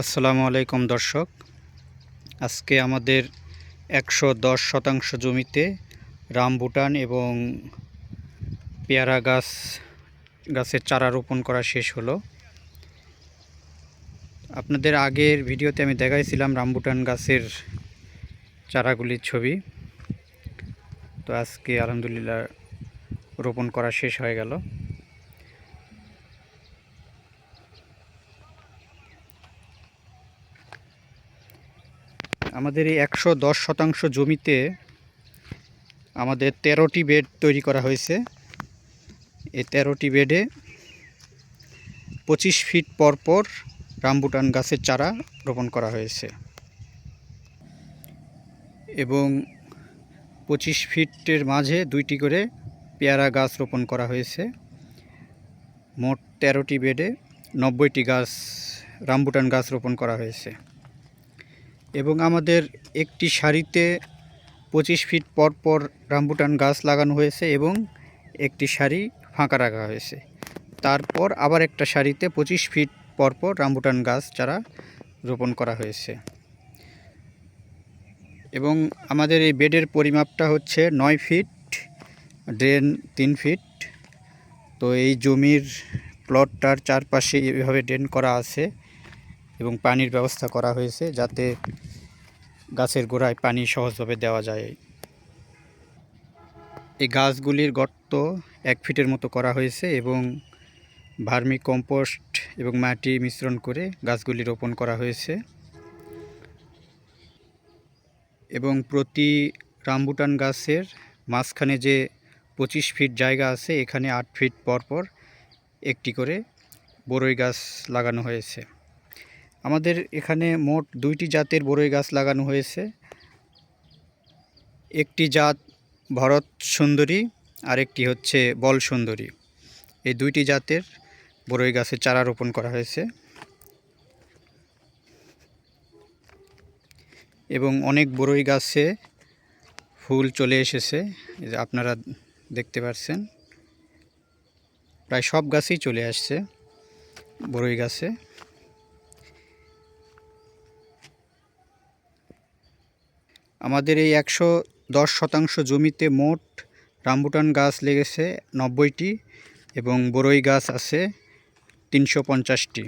আসসালামু আলাইকুম দর্শক। আজকে আমাদের একশো দশ শতাংশ জমিতে রামবুটান এবং পেয়ারা গাছ, গাছের চারা রোপণ করা শেষ হলো। আপনাদের আগের ভিডিওতে আমি দেখাইছিলাম রামবুটান গাছের চারাগুলির ছবি। তো আজকে আলহামদুলিল্লাহ রোপণ করা শেষ হয়ে গেল। আমাদের এই একশো দশ শতাংশ জমিতে আমাদের তেরোটি বেড তৈরি করা হয়েছে। এই তেরোটি বেডে পঁচিশ ফিট পর পর রামবুটান গাছের চারা রোপণ করা হয়েছে। এবং পঁচিশ ফিটের মাঝে দুইটি করে পেয়ারা গাছ রোপণ করা হয়েছে। মোট তেরোটি বেডে নব্বইটি গাছ রামবুটান গাছ রোপণ করা হয়েছে। এবং আমাদের একটি সারিতে পঁচিশ ফিট পর পর রামবুটান গাছ লাগানো হয়েছে এবং একটি সারি ফাঁকা রাখা হয়েছে। তারপর আবার একটা সারিতে পঁচিশ ফিট পর পর রামবুটান গাছ চারা রোপণ করা হয়েছে। এবং আমাদের এই বেডের পরিমাপটা হচ্ছে নয় ফিট, ড্রেন তিন ফিট। তো এই জমির প্লটটার চারপাশে এভাবে ড্রেন করা আছে এবং পানির ব্যবস্থা করা হয়েছে যাতে গাছের গোড়ায় পানি সহজভাবে দেওয়া যায়। এই গাছগুলির গর্ত এক ফিটের মতো করা হয়েছে এবং ভার্মি কম্পোস্ট এবং মাটি মিশ্রণ করে গাছগুলি রোপণ করা হয়েছে। এবং প্রতি রামবুটান গাছের মাঝখানে যে পঁচিশ ফিট জায়গা আছে, এখানে আট ফিট পর পর একটি করে বরই গাছ লাগানো হয়েছে। আমাদের এখানে মোট দুইটি জাতের বরই গাছ লাগানো হয়েছে। একটি জাত ভরত সুন্দরী আর একটি হচ্ছে বল সুন্দরী। এই দুইটি জাতের বরই গাছের চারা রোপণ করা হয়েছে। এবং অনেক বরই গাছে ফুল চলে এসেছে আপনারা দেখতে পাচ্ছেন প্রায় সব গাছেই চলে আসছে বরই গাছে। আমাদের এই একশো দশ শতাংশ জমিতে মোট রামবুটান গাছ লেগেছে নব্বইটি এবং বরই গাছ আছে তিনশো পঞ্চাশটি।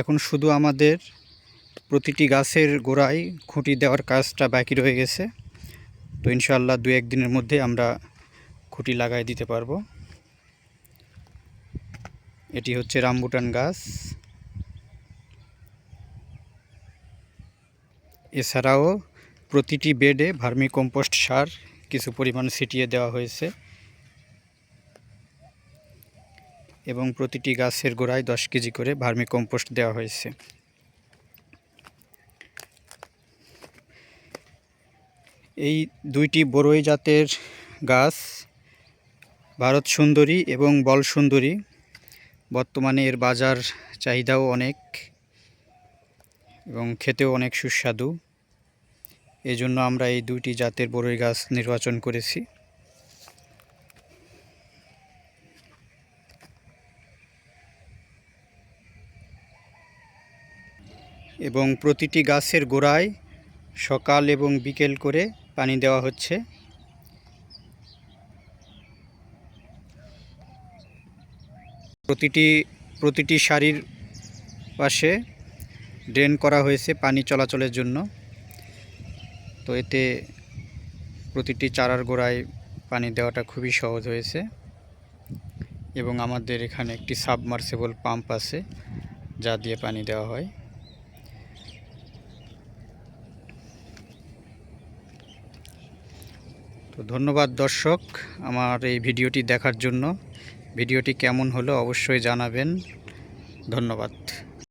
এখন শুধু আমাদের প্রতিটি গাছের গোড়ায় খুঁটি দেওয়ার কাজটা বাকি রয়ে গেছে। তো ইনশাল্লাহ দু একদিনের মধ্যে আমরা খুঁটি লাগাই দিতে পারব। এটি হচ্ছে রামবুটান গাছ। এছাড়াও প্রতিটি বেডে ভার্মি কম্পোস্ট সার কিছু পরিমাণ ছিটিয়ে দেওয়া হয়েছে এবং প্রতিটি গাছের গোড়ায় দশ কেজি করে ভার্মি কম্পোস্ট দেওয়া হয়েছে। এই দুইটি বড়ই জাতের গাছ ভারত সুন্দরী এবং বল সুন্দরী বর্তমানে এর বাজার চাহিদাও অনেক। এবং খেতেও অনেক সুস্বাদু। এই জন্য আমরা এই দুইটি জাতের বরই গাছ নির্বাচন করেছি। এবং প্রতিটি গাছের গোড়ায় সকাল এবং বিকেল করে পানি দেওয়া হচ্ছে। প্রতিটি প্রতিটি শাড়ির পাশে ড্রেন করা হয়েছে পানি চলাচলের জন্য। তো এতে প্রতিটি চারার গোড়ায় পানি দেওয়াটা খুবই সহজ হয়েছে এবং আমাদের এখানে একটি সাবমার্সেবল পাম্প আছে যা দিয়ে পানি দেওয়া হয়। তো ধন্যবাদ দর্শক আমার এই ভিডিওটি দেখার জন্য। ভিডিওটি কেমন হলো অবশ্যই জানাবেন। ধন্যবাদ।